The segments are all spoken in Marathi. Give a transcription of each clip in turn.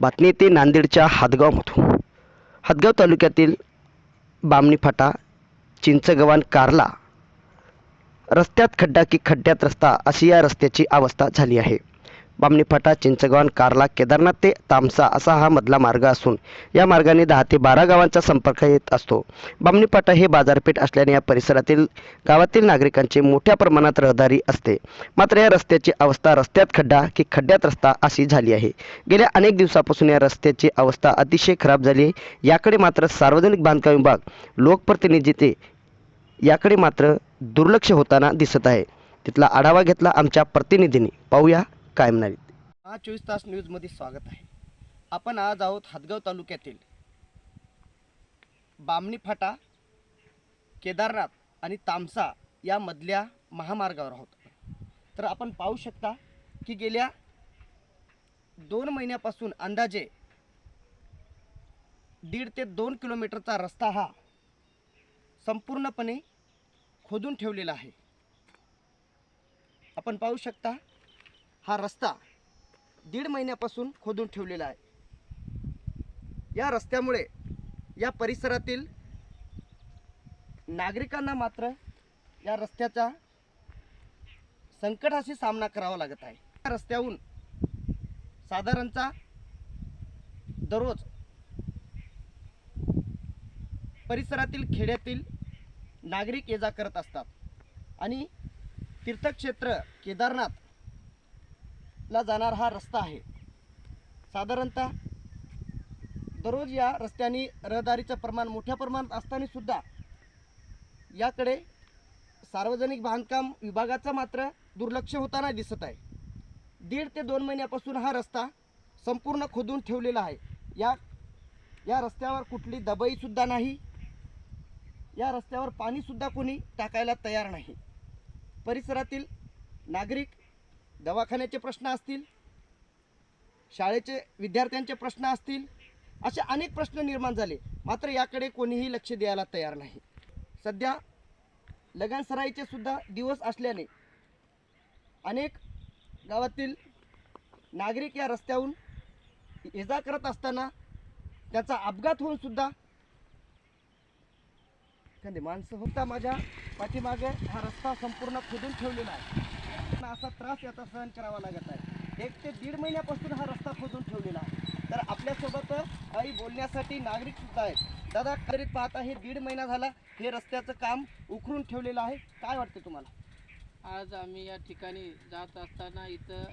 बातमी येते नांदेडच्या हादगावमधून हादगाव तालुक्यातील बामणी फाटा चिंचगव्हाण कारला रस्त्यात खड्डा की खड्ड्यात रस्ता अशी या रस्त्याची अवस्था झाली आहे. बामणीफाटा फाटा कार्ला कारला केदारनाथ ते तामसा असा हा मधला मार्ग असून या मार्गाने दहा ते बारा गावांचा संपर्क येत असतो. बामणीफाटा हे बाजारपेठ असल्याने या परिसरातील गावातील नागरिकांची मोठ्या प्रमाणात रहदारी असते. मात्र या रस्त्याची अवस्था रस्त्यात खड्डा की खड्ड्यात रस्ता अशी झाली आहे. गेल्या अनेक दिवसापासून या रस्त्याची अवस्था अतिशय खराब झाली आहे. याकडे मात्र सार्वजनिक बांधकाम विभाग लोकप्रतिनिधी ते याकडे मात्र दुर्लक्ष होताना दिसत आहे. तिथला आढावा घेतला आमच्या प्रतिनिधींनी. पाहूया. कायम नाहीत हा चोवीस तास न्यूजमध्ये स्वागत आहे. आपण आज आहोत हदगाव तालुक्यातील बामणी फाटा केदारनाथ आणि तामसा या मधल्या महामार्गावर आहोत. तर आपण पाहू शकता की गेल्या दोन महिन्यापासून अंदाजे दीड ते दोन किलोमीटरचा रस्ता हा संपूर्णपणे खोदून ठेवलेला आहे. आपण पाहू शकता हा रस्ता दीड महिन्यापासून खोदून ठेवलेला आहे. या रस्त्यामुळे या परिसरातील नागरिकांना मात्र या रस्त्याचा संकटाशी सामना करावा लागत आहे. या रस्त्याहून साधारणतः दररोज परिसरातील खेड्यातील नागरिक ये जा करत असतात. आणि तीर्थक्षेत्र केदारनाथ ला जाणार हा रस्ता आहे. साधारणतः दररोज या रस्त्याने रहदारीचं प्रमाण मोठ्या प्रमाणात असतानासुद्धा याकडे सार्वजनिक बांधकाम विभागाचं मात्र दुर्लक्ष होताना दिसत आहे. दीड ते दोन महिन्यापासून हा रस्ता संपूर्ण खोदून ठेवलेला आहे. या या रस्त्यावर कुठली दबईसुद्धा नाही. या रस्त्यावर पाणीसुद्धा कोणी टाकायला तयार नाही. परिसरातील नागरिक दवाखान्याचे प्रश्न असतील शाळेचे विद्यार्थ्यांचे प्रश्न असतील असे अनेक प्रश्न निर्माण झाले. मात्र याकडे कोणीही लक्ष द्यायला तयार नाही. सध्या लगनसराईचे सुद्धा दिवस असल्याने अनेक गावातील नागरिक या रस्त्याहून ये जा करत असताना त्याचा अपघात होऊन सुद्धा माणसं होता माझ्या पाठीमागे हा रस्ता संपूर्ण खोदून ठेवलेला आहे. त्यांना असा त्रास याचा सहन करावा लागत आहे. एक ते दीड महिन्यापासून हा रस्ता खोदून ठेवलेला आहे. तर आपल्यासोबत काही बोलण्यासाठी नागरिक सुद्धा आहेत. दादा करीत पाहता हे दीड महिना झाला हे रस्त्याचं काम उखरून ठेवलेलं आहे. काय वाटते तुम्हाला? आज आम्ही या ठिकाणी जात असताना इथं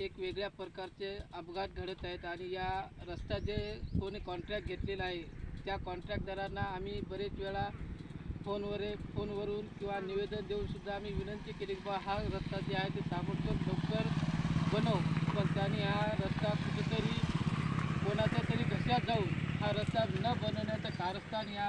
एक वेगळ्या प्रकारचे अपघात घडत आहेत आणि या रस्ता जे कोणी कॉन्ट्रॅक्ट घेतलेला आहे त्या कॉन्ट्रॅक्टदारांना आम्ही बरेच वेळा फोनवर फोनवरून किंवा निवेदन देऊनसुद्धा आम्ही विनंती केली की बा हा रस्ता जे आहे ते ताबडतोब लवकर बनव. पण त्यांनी हा रस्ता कुठेतरी कोणाच्या तरी घशात जाऊन हा रस्ता न बनवण्याचं कारस्थान या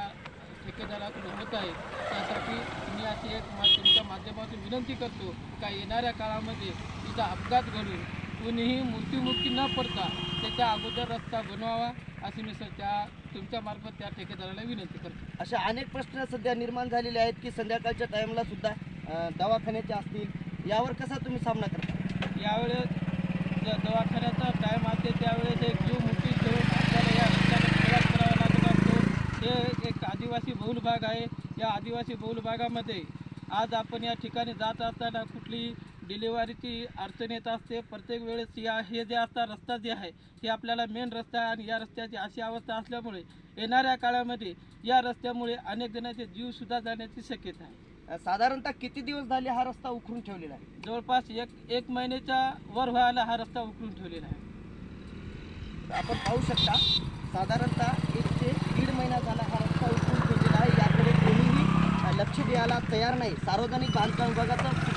ठेकेदाराकडून होत आहे. त्यासाठी मी अशी एक मा तुमच्या माध्यमातून विनंती करतो का येणाऱ्या काळामध्ये तिचा अपघात घडून कोणीही मृत्युमुखी न पडता त्याच्या अगोदर रस्ता बनवावा अशी मी सर त्या तुमच्या मार्फत त्या ठेकेदाराला विनंती करतो. अशा अनेक प्रश्न सध्या निर्माण झालेले आहेत की संध्याकाळच्या टाईमला सुद्धा दवाखान्याचे असतील यावर कसा तुम्ही सामना करता? यावेळेस दवाखान्याचा टाईम असते त्यावेळेस एक जीव मुठी घेऊन आपल्याला या प्रवास करावा लागत असतो. हे एक आदिवासी बहुल भाग आहे. या आदिवासी बहुल भागामध्ये आज आपण या ठिकाणी जात असताना कुठली डिलिव्हरीची अडचण येत असते प्रत्येक वेळेस या हे जे असतात रस्ता जे आहे हे आपल्याला मेन रस्ता आहे आणि या रस्त्याची अशी अवस्था असल्यामुळे येणाऱ्या काळामध्ये या रस्त्यामुळे अनेक जणांचे जीवसुद्धा जाण्याची शक्यता आहे. साधारणतः किती दिवस झाले हा रस्ता उकरून ठेवलेला आहे? जवळपास एक एक महिन्याच्या वर व्हायला हा रस्ता उकळून ठेवलेला आहे. आपण पाहू शकता साधारणतः एक ते दीड महिना झाला हा रस्ता उकरून ठेवलेला आहे. याकडे कोणीही लक्ष द्यायला तयार नाही. सार्वजनिक बांधकाम विभागाचं